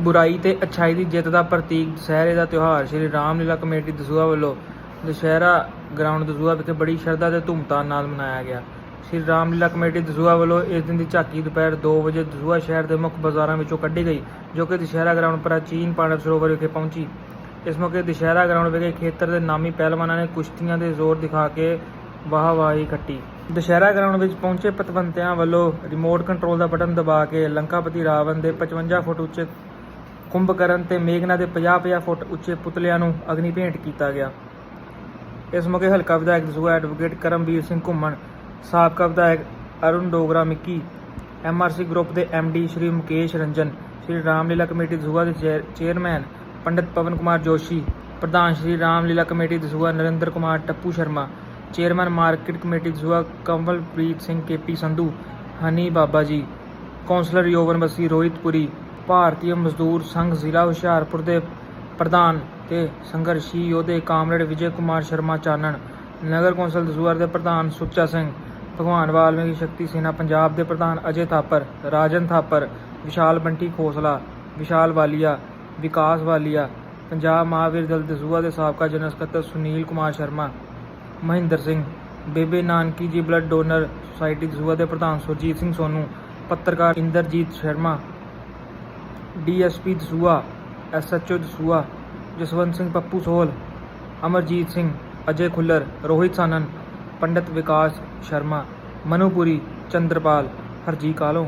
ਬੁਰਾਈ ਤੇ ਅਛਾਈ ਦੀ ਜਿੱਤ ਦਾ ਪ੍ਰਤੀਕ ਦੁਸਹਿਰੇ ਦਾ ਤਿਉਹਾਰ, ਸ਼੍ਰੀ ਰਾਮਲੀਲਾ ਕਮੇਟੀ ਦਸੂਹਾ ਵੱਲੋਂ ਦੁਸਹਿਰਾ ਗਰਾਊਂਡ ਦਸੂਹਾ ਵਿਖੇ ਬੜੀ ਸ਼ਰਧਾ ਤੇ ਧੂਮਧਾਮ ਨਾਲ ਮਨਾਇਆ ਗਿਆ। ਸ਼੍ਰੀ ਰਾਮਲੀਲਾ ਕਮੇਟੀ ਦਸੂਹਾ ਵੱਲੋਂ ਇਸ ਦਿਨ ਦੀ ਝਾਕੀ ਦੁਪਹਿਰ 2 ਵਜੇ ਦਸੂਹਾ ਸ਼ਹਿਰ ਦੇ ਮੁੱਖ ਬਾਜ਼ਾਰਾਂ ਵਿੱਚੋਂ ਕੱਢੀ ਗਈ, ਜੋ ਕਿ ਦੁਸਹਿਰਾ ਗਰਾਊਂਡ ਪ੍ਰਾਚੀਨ ਪਾਂਡਵ ਸਰੋਵਰ ਵਿਖੇ ਪਹੁੰਚੀ। ਇਸ ਮੌਕੇ ਦੁਸਹਿਰਾ ਗਰਾਊਂਡ ਵਿਖੇ ਖੇਤਰ ਦੇ ਨਾਮੀ ਪਹਿਲਵਾਨਾਂ ਨੇ ਕੁਸ਼ਤੀਆਂ ਦੇ ਜ਼ੋਰ ਦਿਖਾ ਕੇ ਵਾਹਵਾਹੀ ਖੱਟੀ ਦੁਸਹਿਰਾ ਗਰਾਊਂਡ ਵਿੱਚ ਪਹੁੰਚੇ ਪਤਵੰਤਿਆਂ ਵੱਲੋਂ ਰਿਮੋਟ ਕੰਟਰੋਲ ਦਾ ਬਟਨ ਦਬਾ ਕੇ ਲੰਕਾਪਤੀ ਰਾਵਣ ਦੇ 55 ਫੁੱਟ ਉੱਚੇ ਕੁੰਭਕਰਨ ਤੇ ਮੇਘਨਾ ਦੇ 50-50 ਫੁੱਟ ਉੱਚੇ ਪੁਤਲਿਆਂ ਨੂੰ ਅਗਨੀ ਭੇਂਟ ਕੀਤਾ ਗਿਆ। ਇਸ ਮੌਕੇ ਹਲਕਾ ਵਿਧਾਇਕ ਦਸੂਹਾ ਐਡਵੋਕੇਟ ਕਰਮਵੀਰ ਸਿੰਘ ਘੁੰਮਣ, ਸਾਬਕਾ ਵਿਧਾਇਕ ਅਰੁਣ ਡੋਗਰਾ ਮਿੱਕੀ ਐਮਆਰਸੀ ਗਰੁੱਪ ਦੇ ਐਮਡੀ ਸ਼੍ਰੀ ਮੁਕੇਸ਼ ਰੰਜਨ, ਸ਼੍ਰੀ ਰਾਮਲੀਲਾ ਕਮੇਟੀ ਦਸੂਆ ਦੇ ਚੇਅਰ- ਚੇਅਰਮੈਨ ਪੰਡਿਤ ਪਵਨ ਕੁਮਾਰ ਜੋਸ਼ੀ, ਪ੍ਰਧਾਨ Shri Ramlila committee Dasuya Narinder Kumar Tappu Sharma, chairman market committee Dasuya Kanwalpreet Singh KP Sandhu, Honey Baba ji. Councillor ਯੋਵਨ Bassi ਰੋਹਿਤਪੁਰੀ, ਭਾਰਤੀ ਮਜ਼ਦੂਰ ਸੰਘ ਜ਼ਿਲ੍ਹਾ ਹੁਸ਼ਿਆਰਪੁਰ ਦੇ ਪ੍ਰਧਾਨ ਤੇ ਸੰਘਰਸ਼ੀ ਯੋਧੇ ਕਾਮਰੇਡ ਵਿਜੇ ਕੁਮਾਰ ਸ਼ਰਮਾ ਚਾਨਣ, ਨਗਰ ਕੌਂਸਲ ਦਸੂਹਰ ਦੇ ਪ੍ਰਧਾਨ ਸੁੱਚਾ ਸਿੰਘ, ਭਗਵਾਨ ਵਾਲਮੀਕੀ ਸ਼ਕਤੀ ਸੈਨਾ ਪੰਜਾਬ ਦੇ ਪ੍ਰਧਾਨ ਅਜੇ ਥਾਪਰ, ਰਾਜਨ ਥਾਪਰ, ਵਿਸ਼ਾਲ ਬੰਟੀ ਖੋਸਲਾ, ਵਿਸ਼ਾਲ ਵਾਲੀਆ, ਵਿਕਾਸ ਵਾਲੀਆ, ਪੰਜਾਬ ਮਹਾਵੀਰ ਦਲ ਦਸੂਆ ਦੇ ਸਾਬਕਾ ਜਨਰਲ ਸਕੱਤਰ Sunil Kumar Sharma, Mahinder Singh, Bebe Nanaki ji blood donor society Dasuya ਦੇ ਪ੍ਰਧਾਨ ਸੁਰਜੀਤ ਸਿੰਘ ਸੋਨੂ ਪੱਤਰਕਾਰ ਇੰਦਰਜੀਤ ਸ਼ਰਮਾ, ਡੀਐਸਪੀ ਦਸੂਹਾ, ਐਸਐਚਓ ਦਸੂਆ ਜਸਵੰਤ ਸਿੰਘ ਪੱਪੂ ਸੋਹਲ ਅਮਰਜੀਤ ਸਿੰਘ, ਅਜੇ ਖੁੱਲਰ, ਰੋਹਿਤ ਸਾਨਨ, ਪੰਡਿਤ ਵਿਕਾਸ ਸ਼ਰਮਾ ਮਨੂਪੁਰੀ ਚੰਦਰਪਾਲ ਹਰਜੀ ਕਾਲੋਂ।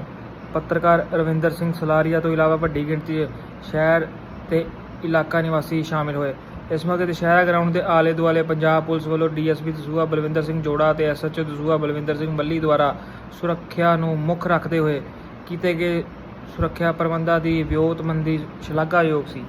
ਪੱਤਰਕਾਰ ਰਵਿੰਦਰ ਸਿੰਘ ਸਲਾਰੀਆ ਤੋਂ ਇਲਾਵਾ ਵੱਡੀ ਗਿਣਤੀ 'ਚ ਸ਼ਹਿਰ ਤੇ ਇਲਾਕਾ ਨਿਵਾਸੀ ਸ਼ਾਮਿਲ ਹੋਏ। ਇਸ ਮੌਕੇ ਦੁਸ਼ਹਿਰਾ ਗਰਾਊਂਡ ਦੇ ਆਲੇ ਦੁਆਲੇ ਪੰਜਾਬ ਪੁਲਿਸ ਵੱਲੋਂ ਡੀਐਸਪੀ ਦਸੂਹਾ ਬਲਵਿੰਦਰ ਸਿੰਘ ਜੋੜਾ ਤੇ ਐਸਐਚਓ ਦਸੂਹਾ ਬਲਵਿੰਦਰ ਸਿੰਘ ਮੱਲੀ ਦੁਆਰਾ ਸੁਰੱਖਿਆ ਨੂੰ ਮੁੱਖ ਰੱਖਦੇ ਹੋਏ ਕੀਤੇ ਗਏ ਸੁਰੱਖਿਆ ਪ੍ਰਬੰਧਾਂ ਦੀ ਵਿਉਂਤਬੰਦੀ ਸ਼ਲਾਘਾਯੋਗ ਸੀ।